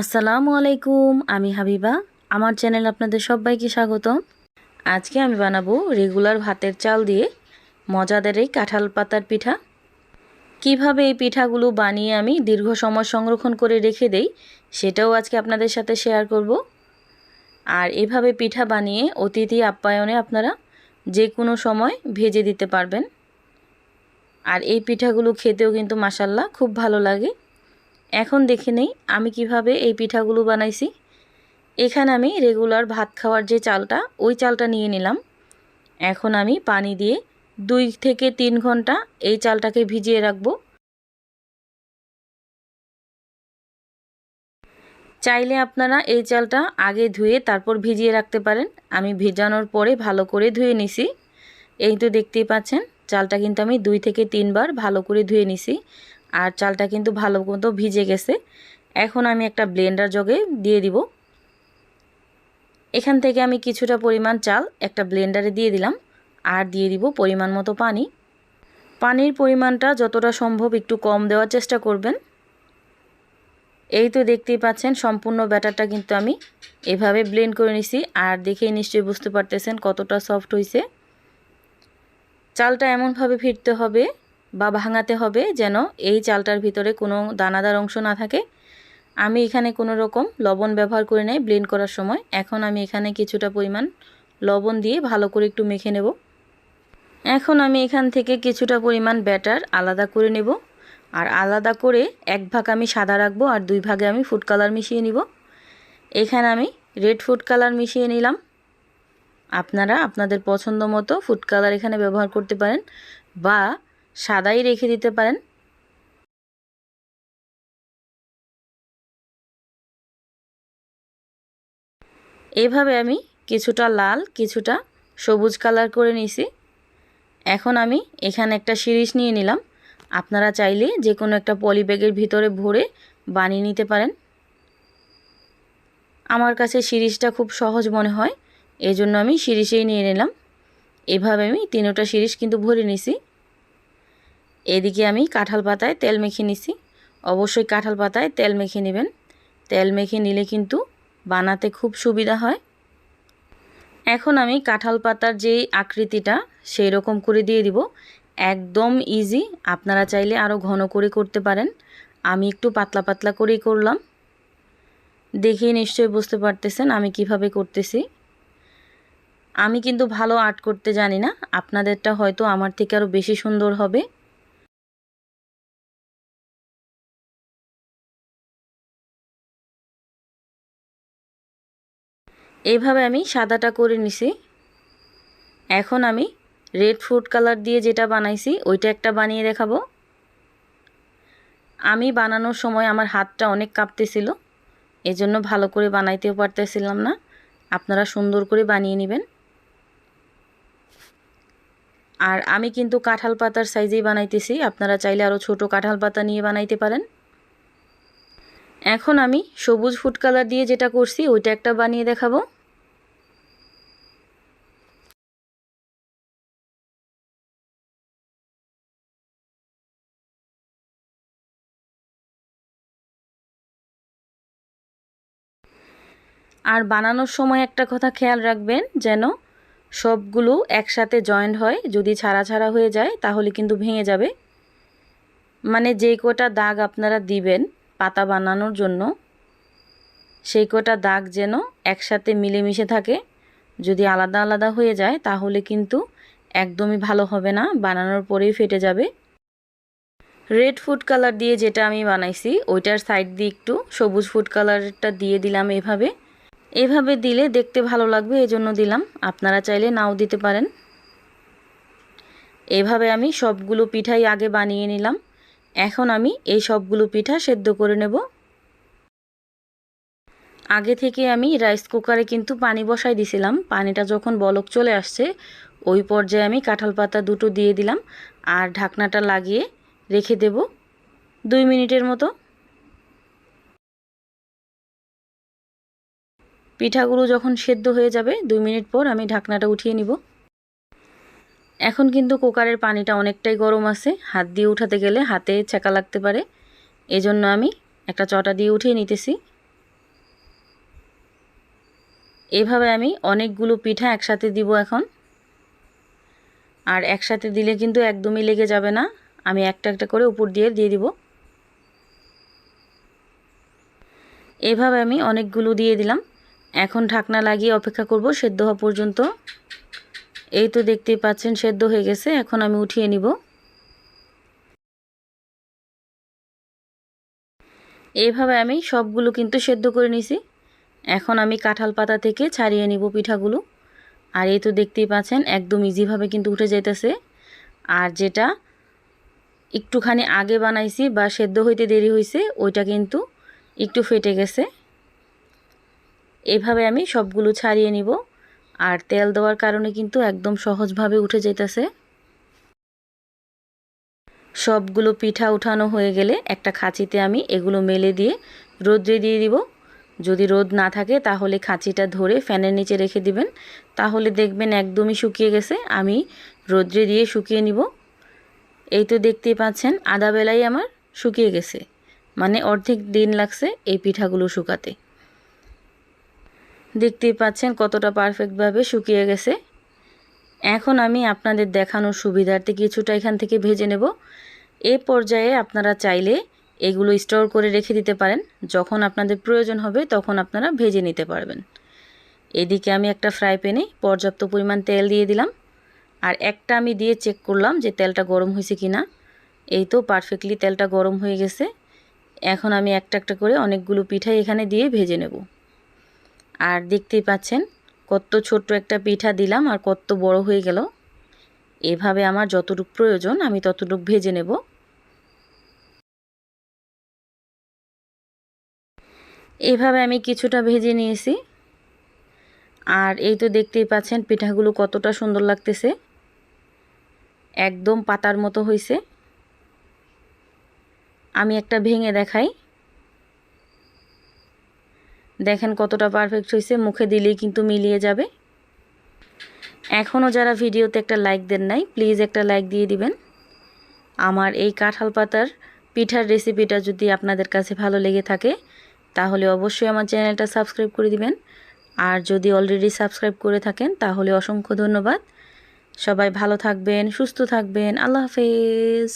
আসসালামু আলাইকুম, আমি হাবিবা। আমার চ্যানেল আপনাদের সবাইকে স্বাগত আজকে আমি বানাবো রেগুলার ভাতের চাল দিয়ে মজাদার এই কাঁঠাল পাতার পিঠা। কীভাবে এই পিঠাগুলো বানিয়ে আমি দীর্ঘ সময় সংরক্ষণ করে রেখে দেই, সেটাও আজকে আপনাদের সাথে শেয়ার করব। আর এভাবে পিঠা বানিয়ে অতিথি আপ্যায়নে আপনারা যে কোনো সময় ভেজে দিতে পারবেন। আর এই পিঠাগুলো খেতেও কিন্তু মাসাল্লাহ খুব ভালো লাগে। এখন দেখে নেই আমি কীভাবে এই পিঠাগুলো বানাইছি। এখানে আমি রেগুলার ভাত খাওয়ার যে চালটা, ওই চালটা নিয়ে নিলাম। এখন আমি পানি দিয়ে দুই থেকে তিন ঘণ্টা এই চালটাকে ভিজিয়ে রাখব। চাইলে আপনারা এই চালটা আগে ধুয়ে তারপর ভিজিয়ে রাখতে পারেন। আমি ভিজানোর পরে ভালো করে ধুয়ে নিছি। এই তো দেখতেই পাচ্ছেন, চালটা কিন্তু আমি দুই থেকে তিনবার ভালো করে ধুয়ে নিছি। আর চালটা কিন্তু ভালো মতো ভিজে গেছে। এখন আমি একটা ব্লেন্ডার জগে দিয়ে দিব। এখান থেকে আমি কিছুটা পরিমাণ চাল একটা ব্লেন্ডারে দিয়ে দিলাম আর দিয়ে দিব পরিমাণ মতো পানি। পানির পরিমাণটা যতটা সম্ভব একটু কম দেওয়ার চেষ্টা করবেন। এই তো দেখতেই পাচ্ছেন, সম্পূর্ণ ব্যাটারটা কিন্তু আমি এভাবে ব্লেন্ড করে নিছি আর দেখেই নিশ্চয়ই বুঝতে পারতেছেন কতটা সফট হয়েছে চালটা এমনভাবে ফিরতে হবে বা ভাঙাতে হবে যেন এই চালটার ভিতরে কোনো দানাদার অংশ না থাকে। আমি এখানে কোনো রকম লবণ ব্যবহার করে নেই ব্লেন্ড করার সময়। এখন আমি এখানে কিছুটা পরিমাণ লবণ দিয়ে ভালো করে একটু মেখে নেব। এখন আমি এখান থেকে কিছুটা পরিমাণ ব্যাটার আলাদা করে নেব। আর আলাদা করে এক ভাগ আমি সাদা রাখব আর দুই ভাগে আমি ফুড কালার মিশিয়ে নিব। এখানে আমি রেড ফুড কালার মিশিয়ে নিলাম। আপনারা আপনাদের পছন্দ মতো ফুড কালার এখানে ব্যবহার করতে পারেন বা সাদাই রেখে দিতে পারেন। এভাবে আমি কিছুটা লাল, কিছুটা সবুজ কালার করে নিছি এখন আমি এখানে একটা শিরিষ নিয়ে নিলাম। আপনারা চাইলে যে কোনো একটা পলি ব্যাগের ভিতরে ভরে বানিয়ে নিতে পারেন। আমার কাছে শিরিষটা খুব সহজ মনে হয়, এজন্য আমি শিরিষেই নিয়ে নিলাম। এভাবে আমি তিনোটা শিরিষ কিন্তু ভরে নিছি এদিকে আমি কাঁঠাল পাতায় তেল মেখে নিছি। অবশ্যই কাঁঠাল পাতায় তেল মেখে নেবেন। তেল মেখে নিলে কিন্তু বানাতে খুব সুবিধা হয়। এখন আমি কাঁঠাল পাতার যেই আকৃতিটা সেই রকম করে দিয়ে দিব। একদম ইজি আপনারা চাইলে আরও ঘন করে করতে পারেন। আমি একটু পাতলা পাতলা করেই করলাম। দেখেই নিশ্চয়ই বুঝতে পারতেছেন আমি কীভাবে করতেছি। আমি কিন্তু ভালো আর্ট করতে জানি না। আপনাদেরটা হয়তো আমার থেকে আরও বেশি সুন্দর হবে। এইভাবে আমি সাদাটা করে নিছি। এখন আমি রেড ফুড কালার দিয়ে যেটা বানাইছি, ওইটা একটা বানিয়ে দেখাবো। আমি বানানোর সময় আমার হাতটা অনেক কাঁপতেছিল, এজন্য ভালো করে বানাইতেও পারতেছিলাম না। আপনারা সুন্দর করে বানিয়ে নেবেন। আর আমি কিন্তু কাঁঠাল পাতার সাইজেই বানাইতেছি, আপনারা চাইলে আরও ছোট কাঁঠাল পাতা নিয়ে বানাইতে পারেন। এখন আমি সবুজ ফুড কালার দিয়ে যেটা করছি, ওইটা একটা বানিয়ে দেখাবো। আর বানানোর সময় একটা কথা খেয়াল রাখবেন, যেন সবগুলো একসাথে জয়েন্ট হয়, যদি ছাড়া ছাড়া হয়ে যায়, তাহলে কিন্তু ভেঙে যাবে। মানে যেই কটা দাগ আপনারা দিবেন পাতা বানানোর জন্য, সেই কটা দাগ যেন একসাথে মিলেমিশে থাকে, যদি আলাদা আলাদা হয়ে যায়, তাহলে কিন্তু একদমই ভালো হবে না, বানানোর পরেই ফেটে যাবে। রেড ফুড কালার দিয়ে যেটা আমি বানাইছি, ওইটার সাইড দিয়ে একটু সবুজ ফুড কালারটা দিয়ে দিলাম এভাবে। এভাবে দিলে দেখতে ভালো লাগবে, এজন্য দিলাম। আপনারা চাইলে নাও দিতে পারেন। এভাবে আমি সবগুলো পিঠাই আগে বানিয়ে নিলাম। এখন আমি এই সবগুলো পিঠা সেদ্ধ করে নেব। আগে থেকে আমি রাইস কুকারে কিন্তু পানি বসাই দিছিলাম। পানিটা যখন বলক চলে আসছে, ওই পর্যায়ে আমি কাঁঠাল পাতা দুটো দিয়ে দিলাম। আর ঢাকনাটা লাগিয়ে রেখে দেব। দুই মিনিটের মতো। পিঠাগুলো যখন সেদ্ধ হয়ে যাবে, দুই মিনিট পর আমি ঢাকনাটা উঠিয়ে নিব। এখন কিন্তু কুকারের পানিটা অনেকটাই গরম আছে। হাত দিয়ে উঠাতে গেলে হাতে ছেঁকা লাগতে পারে। এজন্য আমি একটা চটা দিয়ে উঠিয়ে নিতেছি। এভাবে আমি অনেকগুলো পিঠা একসাথে দিব এখন। আর একসাথে দিলে কিন্তু একদমই লেগে যাবে না। আমি একটা একটা করে উপর দিয়ে দিয়ে দিব। এভাবে আমি অনেকগুলো দিয়ে দিলাম। এখন ঢাকনা লাগিয়ে অপেক্ষা করব সেদ্ধ হওয়া পর্যন্ত। এই তো দেখতেই পাচ্ছেন সেদ্ধ হয়ে গেছে, এখন আমি উঠিয়ে নিব। এইভাবে আমি সবগুলো কিন্তু সেদ্ধ করে নিছি। এখন আমি কাঁঠাল পাতা থেকে ছাড়িয়ে নিব পিঠাগুলো। আর এই তো দেখতেই পাচ্ছেন একদম ইজিভাবে কিন্তু উঠে যাইতেছে। আর যেটা একটুখানি আগে বানাইছি বা সেদ্ধ হইতে দেরি হয়েছে ওইটা কিন্তু একটু ফেটে গেছে। এভাবে আমি সবগুলো ছাড়িয়ে নিব। আর তেল দেওয়ার কারণে কিন্তু একদম সহজভাবে উঠে যেতেছে সবগুলো পিঠা উঠানো হয়ে গেলে একটা খাঁচিতে আমি এগুলো মেলে দিয়ে রোদ্রে দিয়ে দিব। যদি রোদ না থাকে তাহলে খাঁচিটা ধরে ফ্যানের নিচে রেখে দিবেন। তাহলে দেখবেন একদমই শুকিয়ে গেছে। আমি রোদ্রে দিয়ে শুকিয়ে নিব। এই তো দেখতেই পাচ্ছেন আদা বেলাই আমার শুকিয়ে গেছে। মানে অর্ধেক দিন লাগছে এই পিঠাগুলো শুকাতে। দেখতেই পাচ্ছেন কতটা পারফেক্টভাবে শুকিয়ে গেছে। এখন আমি আপনাদের দেখানোর সুবিধার্থে কিছুটা এখান থেকে ভেজে নেব। এ পর্যায়ে আপনারা চাইলে এগুলো স্টোর করে রেখে দিতে পারেন। যখন আপনাদের প্রয়োজন হবে তখন আপনারা ভেজে নিতে পারবেন। এদিকে আমি একটা ফ্রাই প্যানে পর্যাপ্ত পরিমাণ তেল দিয়ে দিলাম। আর একটা আমি দিয়ে চেক করলাম যে তেলটা গরম হয়েছে কি না এই তো পারফেক্টলি তেলটা গরম হয়ে গেছে। এখন আমি একটা একটা করে অনেকগুলো পিঠাই এখানে দিয়ে ভেজে নেব। আর দেখতেই পাচ্ছেন, কত ছোট্ট একটা পিঠা দিলাম আর কত বড় হয়ে গেল। এভাবে আমার যতটুকু প্রয়োজন, আমি ততটুক ভেজে নেব। এভাবে আমি কিছুটা ভেজে নিয়েছি। আর এই তো দেখতেই পাচ্ছেন, পিঠাগুলো কতটা সুন্দর লাগতেছে। একদম পাতার মতো হয়েছে আমি একটা ভেঙে দেখাই। দেখেন কতটা পারফেক্ট হয়েছে, মুখে দিলেই কিন্তু মিলিয়ে যাবে। এখনও যারা ভিডিওতে একটা লাইক দেন নাই প্লিজ একটা লাইক দিয়ে দিবেন। আমার এই কাঁঠাল পাতার পিঠার রেসিপিটা যদি আপনাদের কাছে ভালো লেগে থাকে, তাহলে অবশ্যই আমার চ্যানেলটা সাবস্ক্রাইব করে দিবেন। আর যদি অলরেডি সাবস্ক্রাইব করে থাকেন, তাহলে অসংখ্য ধন্যবাদ। সবাই ভালো থাকবেন, সুস্থ থাকবেন। আল্লাহ হাফেজ।